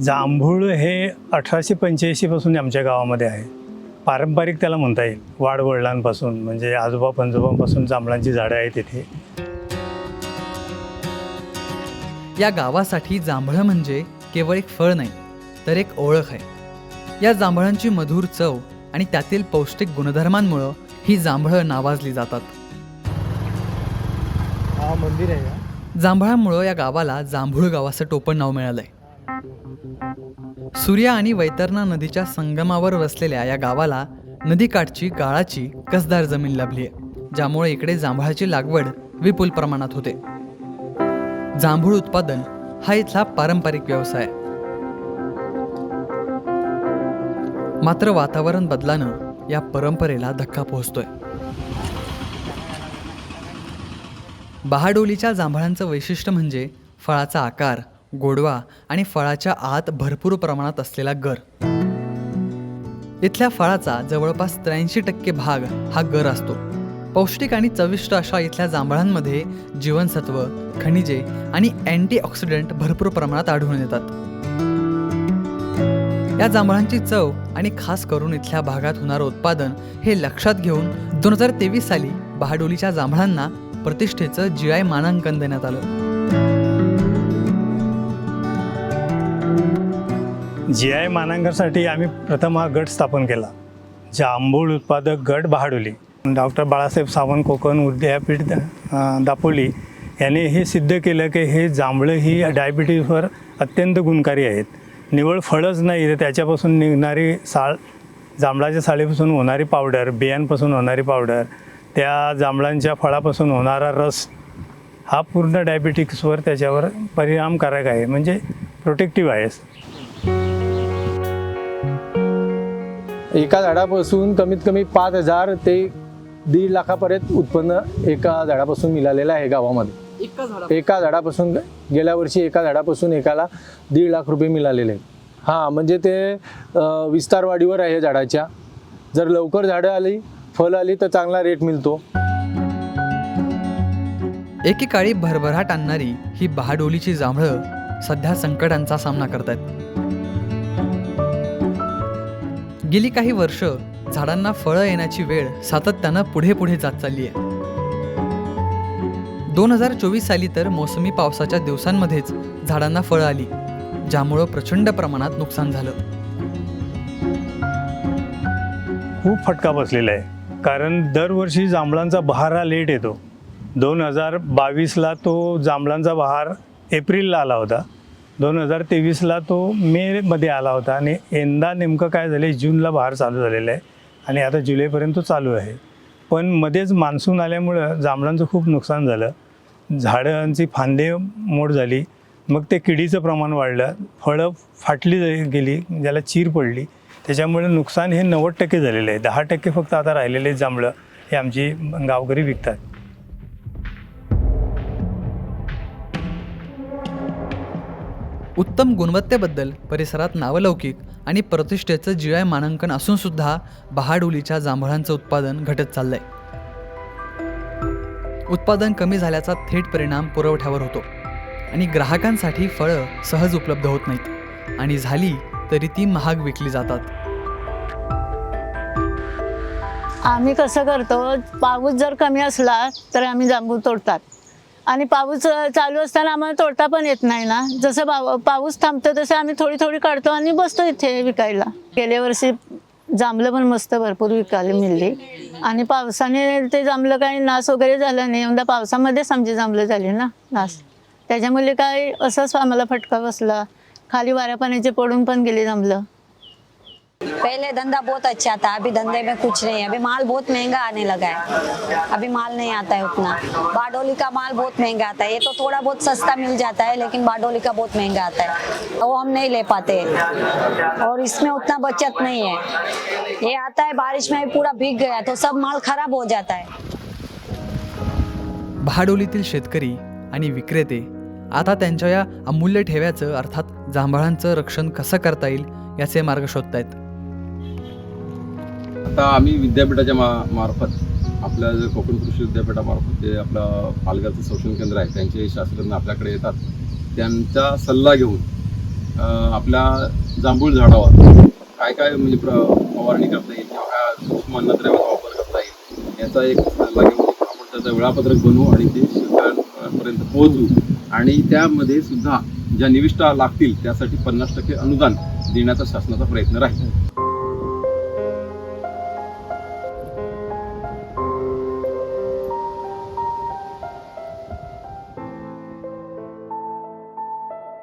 जांभूळ हे अठराशे पंच्याऐंशीपासून आमच्या गावामध्ये आहे. पारंपरिक त्याला म्हणता येईल. वाडवडिलांपासून म्हणजे आजोबा पंजोबांपासून जांभळांची झाडं आहेत इथे. या गावासाठी जांभळं म्हणजे केवळ एक फळ नाही तर एक ओळख आहे. या जांभळांची मधुर चव आणि त्यातील पौष्टिक गुणधर्मांमुळं ही जांभळं नावाजली जातात. हा मंदिर आहे का जांभळामुळं या गावाला जांभूळ गावाचं टोपण नाव मिळालं आहे सूर्या आणि वैतरणा नदीच्या संगमावर वसलेल्या या गावाला नदीकाठची गाळाची कसदार जमीन लाभली आहे ज्यामुळे इकडे जांभळाची लागवड विपुल प्रमाणात होते. जांभूळ उत्पादन हा इथला पारंपरिक व्यवसाय मात्र वातावरण बदलानं या परंपरेला धक्का पोहोचतोय. बहाडोलीच्या जांभळांचं वैशिष्ट्य म्हणजे फळाचा आकार गोडवा आणि फळाच्या आत भरपूर प्रमाणात असलेला गर. इथल्या फळाचा जवळपास त्र्याऐंशी टक्के भाग हा गर असतो. पौष्टिक आणि चविष्ट अशा इथल्या जांभळांमध्ये जीवनसत्व खनिजे आणि अँटीऑक्सिडंट भरपूर प्रमाणात आढळून येतात. या जांभळांची चव आणि खास करून इथल्या भागात होणारं उत्पादन हे लक्षात घेऊन दोन हजार तेवीस साली बहाडोलीच्या जांभळांना प्रतिष्ठेचं जी आय मानांकन देण्यात आलं. जी आय मानांकनासाठी आम्ही प्रथम हा गट स्थापन केला जांभूळ उत्पादक गट बहाडोली. डॉक्टर बाळासाहेब सावंत कोकण विद्यापीठ दापोली यांनी हे सिद्ध केलं की हे जांभळं ही डायबिटीजवर अत्यंत गुणकारी आहेत. निवळ फळच नाही तर त्याच्यापासून निघणारी साळ जांभळाच्या साळीपासून होणारी पावडर बियांपासून होणारी पावडर त्या जांभळांच्या फळापासून होणारा रस हा पूर्ण डायबिटिक्सवर त्याच्यावर परिणामकारक आहे. म्हणजे प्रोटेक्टिव्ह आहे. एका झाडापासून कमीत कमी पाच हजार ते दीड लाखापर्यंत उत्पन्न एका झाडापासून मिळालेलं आहे गावामध्ये. एका झाडापासून? गेल्या वर्षी एका झाडापासून एकाला दीड लाख रुपये मिळालेले आहेत. हां म्हणजे ते अं, विस्तार वाढीवर आहे झाडाच्या. जर लवकर झाडं आली फळ आली तर चांगला रेट मिळतो. एकेकाळी भरभराट आणणारी ही बहाडोलीची जांभळं सध्या संकटांचा सामना करतायत. गेली काही वर्ष झाडांना फळं येण्याची वेळ सातत्यानं पुढे पुढे जात चालली आहे दोन हजार चोवीस साली तर मोसमी पावसाच्या दिवसांमध्येच झाडांना फळं आली ज्यामुळं प्रचंड प्रमाणात नुकसान झालं. खूप फटका बसलेला आहे. कारण दरवर्षी जांभळांचा बहार हा लेट येतो. दोन हजार बावीसला तो जांभळांचा बहार एप्रिलला आला होता. दोन हजार तेवीसला तो मेमध्ये आला होता आणि यंदा नेमकं काय झालं जूनला बहार चालू झालेला आहे आणि आता जुलैपर्यंत तो चालू आहे. पण मध्येच मान्सून आल्यामुळं जांभळांचं खूप नुकसान झालं. झाडांची फांदे मोड झाली. मग ते किडीचं प्रमाण वाढलं. फळं फाटली गेली ज्याला चीर पडली. त्याच्यामुळे नुकसान हे नव्वद टक्के झालेलं आहे. दहा टक्के फक्त आता राहिलेले जांभळं हे आमची गावकरी विकतात. उत्तम गुणवत्तेबद्दल परिसरात नावलौकिक आणि प्रतिष्ठेचं जी आय मानांकन असून सुद्धा बहाडोलीच्या जांभळांचं उत्पादन घटत चाललंय. उत्पादन कमी झाल्याचा थेट परिणाम पुरवठ्यावर होतो आणि ग्राहकांसाठी फळं सहज उपलब्ध होत नाहीत. आणि झाली तरी ती महाग विकली जातात. आम्ही कसं करतो पाऊस जर कमी असला तर आम्ही जांभूळ तोडतात. आणि पाऊस चालू असताना आम्हाला तोडता पण येत नाही ना. जसं पाव पाऊस थांबतो तसं आम्ही थोडी थोडी काढतो आणि बसतो इथे विकायला. गेल्या वर्षी जांभलं पण मस्त भरपूर विकायला मिळली. आणि पावसाने ते जांभलं काही नाश वगैरे झालं नाही. यंदा पावसामध्येच आमची जांभलं झाली ना नाश त्याच्यामुळे काय असंच आम्हाला फटका बसला. खाली वाऱ्या पाण्याचे पडून पण गेले जांभलं पहले धंधा बहुत अच्छा था अभी धंधे में कुछ नहीं है। अभी माल बहुत महंगा आने लगा है। अभी माल नहीं आता है उतना। बारडोली का माल बहुत महंगा आता है। ये तो थोड़ा बहुत सस्ता मिल जाता है लेकिन बारडोली का बहुत महंगा आता है। वो हम नहीं ले पाते। और इसमें उतना बचत नहीं है। ये आता है बारिश में पूरा भीग गया तो सब माल खराब हो जाता है। बहाडोलीतील शेतकरी आणि विक्रेते आता त्यांच्या या अमूल्य ठेव्याचं अर्थात जांभळांचं रक्षण कसं करता येईल याचे मार्ग शोधतायत. आता आम्ही विद्यापीठाच्या मा मार्फत आपल्या जे कोकण कृषी विद्यापीठामार्फत जे आपलं पालघरचं संशोधन केंद्र आहे त्यांचे शास्त्रज्ञ आपल्याकडे येतात. त्यांचा सल्ला घेऊन आपल्या जांभूळ झाडावर काय काय म्हणजे प्र फवारणी करता येईल किंवा काय सूक्ष्म अन्नद्रव्याचा वापर करता येईल याचा एक सल्ला घेऊन आपण त्याचं वेळापत्रक बनवू आणि ते पर्यंत पोहोचू. आणि त्यामध्ये सुद्धा ज्या निविष्ठा लागतील त्यासाठी पन्नास टक्के अनुदान देण्याचा शासनाचा प्रयत्न राहील.